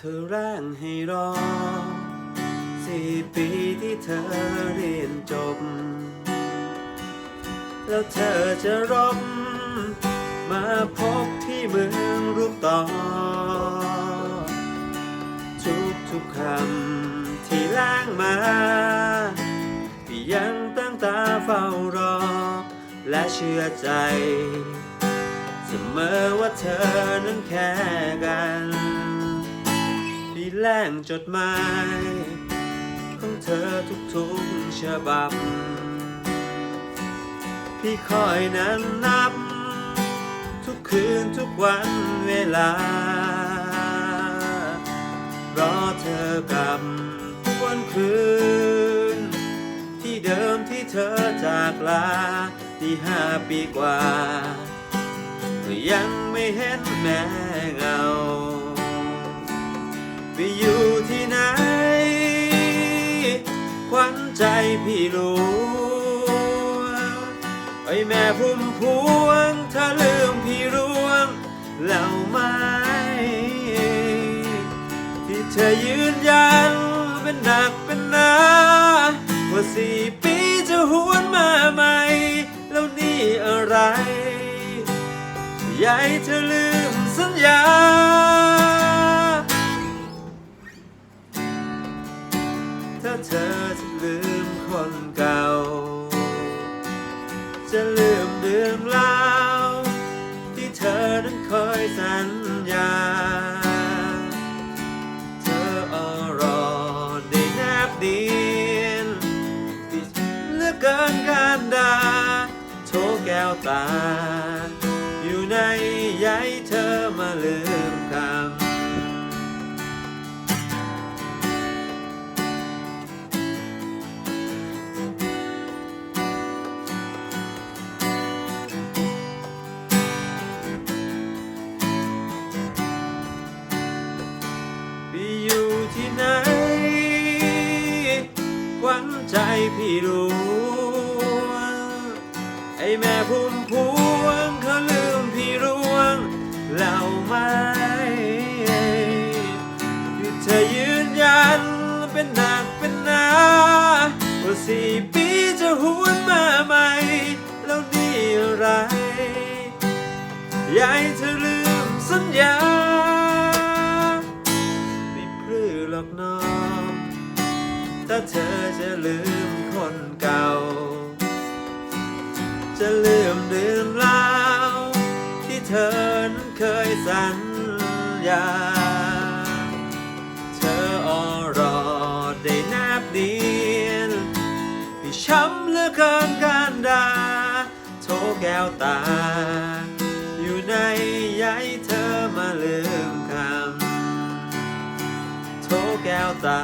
เธอแรงให้รอสี่ปีที่เธอเรียนจบ แล้วเธอจะรบมาพบที่เมืองรูปต่อ ทุกทุกๆคำที่ล้างมาที่ยังตั้งตาเฝ้ารอ และเชื่อใจ เสมอว่าเธอนั้นแค่กัน พี่แรงจดหมายของเธอทุกๆฉบับ พี่คอยนั่งนับ ทุกคืนทุกวันเวลา รอเธอกลับทุกวันคืน ที่เดิมที่เธอจากลาที่ห้าปีกว่า ก็ยังไม่เห็นแม่เงา ไปอยู่ที่ไหนควันใจพี่รู้ไอ้แม่พุ่มพวงเธอลืมพี่ร่วงแล้วไหมที่เธอยืนยันเป็นหนักเป็นหนาว่าสี่ปีจะหวนมาใหม่ แล้วนี่อะไรยากให้เธอลืม นั้นเคยสัญญา เธออรอได้แนบเนียนเหลือกเกินการดา โชว์แก้วตา ที่ไหนหวังใจพี่รู้ไอแม่พุ่มพวงเขาลืมพี่ร่วงแล้วไหมที่เธอยืนยันเป็นหนักเป็นหนาว่าสี่ปีจะหวนมาใหม่แล้วนี่อะไรยาก เธอจะลืมคนเก่า จะลืมเรื่องราวที่เธอนั้นเคยสัญญา เธออรอได้แนบเนียนพี่ช้ำเหลือเกินการดาโทแก้วตา อยู่ในใยเธอมาลืมคำโทแก้วตา